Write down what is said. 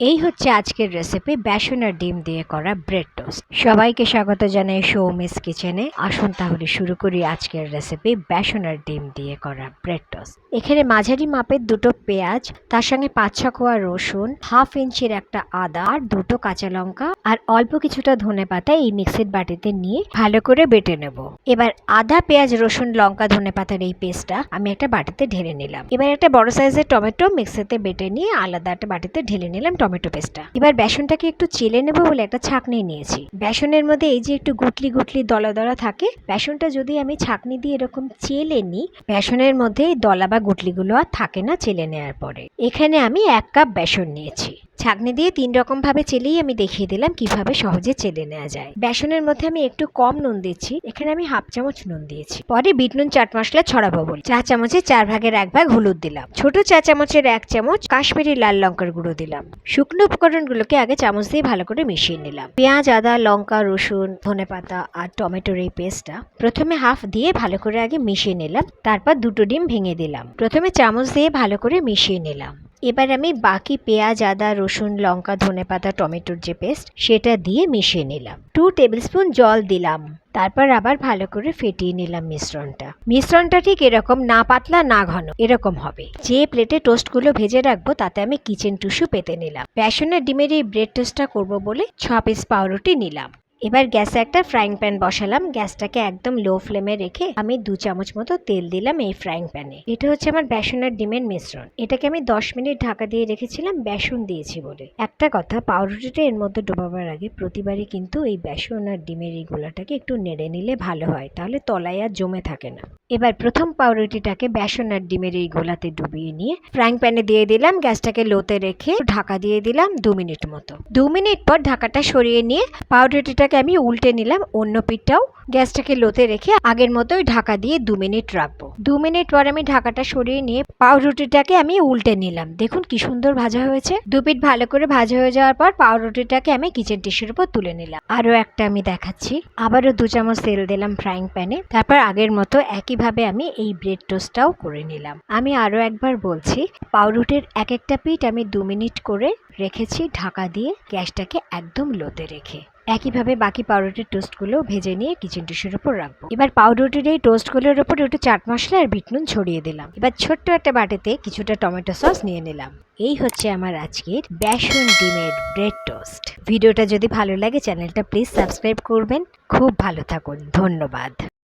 এই হচ্ছে আজকের রেসিপি বেসন আর ডিম দিয়ে করা ব্রেড টোস্ট সবাইকে স্বাগত জানাই সৌমিস কিচেনে আসুন তাহলে শুরু করি আজকের রেসিপি বেসন আর ডিম দিয়ে করা ব্রেড টোস্ট এখানে মাঝারি মাপের দুটো পেঁয়াজ, তার সঙ্গে পাঁচ ছ কোয়া রসুন হাফ ইঞ্চির একটা আদা আর দুটো কাঁচা লঙ্কা আর অল্প কিছুটা ধনে পাতা এই মিক্সির বাটিতে নিয়ে ভালো করে বেটে নেব। এবার আদা, পেঁয়াজ, রসুন, লঙ্কা, ধনে পাতার এই পেস্টটা আমি একটা বাটিতে ঢেলে নিলাম। এবার একটা বড় সাইজের টমেটো মিক্সিতে বেটে নিয়ে আলাদা একটা বাটিতে ঢেলে নিলাম পেস্টটা। এবার বেসনটাকে একটু চেলে নেব বলে একটা ছাঁকনি নিয়েছি। বেসনের মধ্যে এই যে একটু গুটলি গুটলি দলা দলা থাকে, বেসনটা যদি আমি ছাঁকনি দিয়ে এরকম চেলে নিই, বেসনের মধ্যে দলা বা গুটলিগুলো আর থাকে না চেলে নেওয়ার পরে। এখানে আমি এক কাপ বেসন নিয়েছি। ছাকনি দিয়ে তিন রকম ভাবে চেলেই আমি দেখিয়ে দিলাম কীভাবে সহজে চেলে নেওয়া যায়। বেসনের মধ্যে আমি একটু কম নুন দিচ্ছি, এখানে আমি হাফ চামচ নুন দিয়েছি। পরে বিট নুন চাট মশলা ছড়াবো বলে। চা চামচে চার ভাগের এক ভাগ হলুদ দিলাম। ছোট চা চামচের এক চামচ কাশ্মীরি লাল লঙ্কার গুঁড়ো দিলাম। শুকনো উপকরণগুলোকে আগে চামচ দিয়ে ভালো করে মিশিয়ে নিলাম। পেঁয়াজ, আদা, লঙ্কা, রসুন, ধনে পাতা আর টমেটোর এই পেস্টটা প্রথমে হাফ দিয়ে ভালো করে আগে মিশিয়ে নিলাম, তারপর দুটো ডিম ভেঙে দিলাম। প্রথমে চামচ দিয়ে ভালো করে মিশিয়ে নিলাম। এবার আমি বাকি পেঁয়াজ, আদা, রসুন, লঙ্কা, ধনে পাতা, টমেটোর যে পেস্ট সেটা দিয়ে মিশিয়ে নিলাম। টু টেবিল স্পুন জল দিলাম। তারপর আবার ভালো করে ফেটিয়ে নিলাম মিশ্রণটা। মিশ্রণটা ঠিক এরকম, না পাতলা, না ঘন, এরকম হবে। যে প্লেটে টোস্টগুলো ভেজে রাখব, তাতে আমি কিচেন টুসু পেতে নিলাম। বেসনের ডিমের এই ব্রেড টোস্টটা করব বলে ছ পিস পাউরুটি নিলাম। এবার গ্যাসে একটা ফ্রাইং প্যান বসালাম। গ্যাসটাকে একদম লো ফ্লেমে রেখে আমি দু চামচ মতো তেল দিলাম এই ফ্রাইং প্যানে এটা হচ্ছে আমার বেসন আর ডিমের মিশ্রণ। এটাকে আমি দশ মিনিট ঢাকা দিয়ে রেখেছিলাম বেসন দিয়েছি বলে। একটা কথা, পাউরুটিটা এর মধ্যে ডোবাবার আগে প্রতিবারই কিন্তু এই বেসন আর ডিমের এই গোলাটাকে একটু নেড়ে নিলে ভালো হয়, তাহলে তলায় আর জমে থাকে না। এবার প্রথম পাউরুটিটাকে বেসন আর ডিমের এই গোলাতে ডুবিয়ে নিয়ে ফ্রাইং প্যানে দিয়ে দিলাম। গ্যাসটাকে লোতে রেখে ঢাকা দিয়ে দিলাম দু মিনিট মতো। দু মিনিট পর ঢাকাটা সরিয়ে নিয়ে পাউরুটিটাকে আমি উল্টে নিলাম অন্য পিঠটাও। গ্যাসটাকে লোতে রেখে আগের মতোই ঢাকা দিয়ে দু মিনিট রাখব। দু মিনিট পর আমি ঢাকাটা সরিয়ে নিয়ে পাউরুটিটাকে আমি উল্টে নিলাম। দেখুন কি সুন্দর ভাজা হয়েছে। দু পিঠ ভালো করে ভাজা হয়ে যাওয়ার পর পাউরুটিটাকে আমি কিচেন টিস্যুর উপর তুলে নিলাম। আরও একটা আমি দেখাচ্ছি। আবারও দু চামচ তেল দিলাম ফ্রাইং প্যানে। তারপর আগের মতো একইভাবে আমি এই ব্রেড টোস্টটাও করে নিলাম। আমি আরও একবার বলছি, পাউরুটির এক একটা পিঠ আমি দু মিনিট করে রেখেছি ঢাকা দিয়ে। গ্যাসটাকে একদম লোতে রেখে। একইভাবে বাকি পাউরুটির টোস্টগুলো ভেজে নিয়ে কিচেন টিস্যুর উপর রাখব। এবার পাউরুটির এই টোস্টগুলোর উপর একটু চাট মশলা আর বিট নুন ছড়িয়ে দিলাম। এবার ছোট্ট একটা বাটিতে কিছুটা টমেটো সস নিয়ে নিলাম। এই হচ্ছে আমার আজকের বেসন ডিমের ব্রেড টোস্ট ভিডিওটা যদি ভালো লাগে চ্যানেলটা প্লিজ সাবস্ক্রাইব করবেন। খুব ভালো থাকুন। ধন্যবাদ।